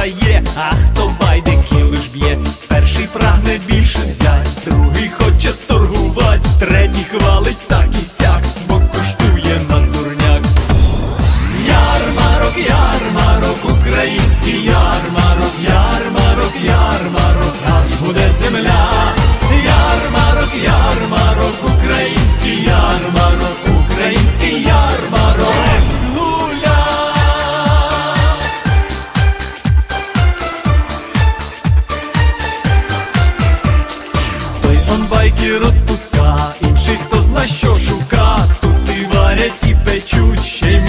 А хто байдики лиш б'є, перший прагне більше взять, другий хоче сторгувать, третій хвалить так і руки розпуска, інших хто зна, що шука, тут і варять, і печуть ще й